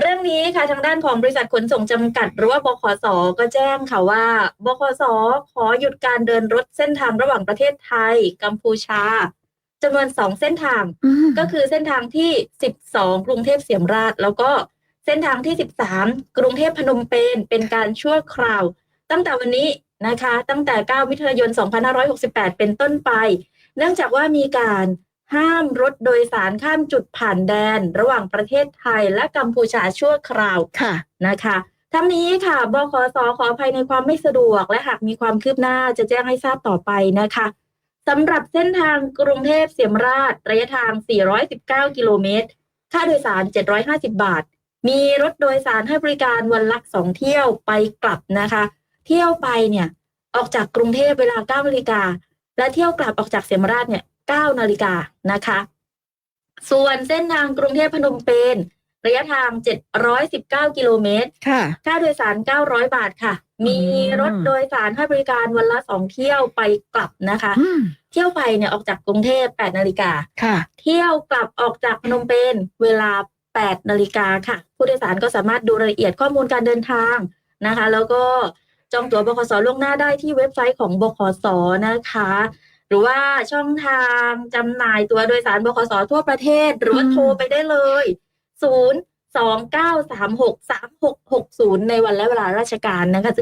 เรื่องนี้ค่ะทางด้านของบริษัทขนส่งจำกัด หรือว่าบขสก็แจ้งค่ะว่าบขสขอหยุดการเดินรถเส้นทางระหว่างประเทศไทย กัมพูชาจำนวนสองเส้นทางอืมก็คือเส้นทางที่12กรุงเทพเสียมราช แล้วก็เส้นทางที่13กรุงเทพพนมเปญเป็นการชั่วคราว ตั้งแต่วันนี้นะคะ ตั้งแต่ 9 มิถุนายน 2568 เป็นต้นไป เนื่องจากว่ามีการ ห้ามรถโดยสารข้ามจุดผ่านแดน ระหว่างประเทศไทยและกัมพูชาชั่วคราวค่ะนะคะทั้งนี้ค่ะบขสขออภัยในความไม่สะดวก และหากมีความคืบหน้าจะแจ้งให้ทราบต่อไปนะคะสำหรับเส้นทางกรุงเทพเสียมราช ระยะทาง 419 กิโลเมตร ค่าโดยสาร 750 บาท มีรถโดยสารให้บริการวันละสองเที่ยวไปกลับนะคะ เที่ยวไปเนี่ย ออกจากกรุงเทพเวลา9นาฬิกาและเที่ยวกลับออกจากเสียมราชเนี่ย 9นาฬิกานะคะ ส่วนเส้นทางกรุงเทพพนมเปญระยะทาง 719 กิโลเมตร ค่ะ ค่าโดยสาร 900 บาทค่ะ มีอืมรถโดยสารให้บริการวันละสองเที่ยวไปกลับนะคะอืมเที่ยวไปเนี่ยออกจากกรุงเทพ8นาฬิกาค่ะ เที่ยวกลับออกจากพนมเปญเวลา 8นาฬิกาค่ะ ผู้โดยสารก็สามารถดูรายละเอียดข้อมูลการเดินทางนะคะ แล้วก็จองตั๋วบขสล่วงหน้าได้ที่เว็บไซต์ของบขสนะคะ หรือว่าช่องทางจำหน่ายตัวโดยสารบขสทั่วประเทศ หรือว่าโทรไปได้เลย 0 2 9 3 6 3 6 6 0 ในวันและเวลาราชการนะคะ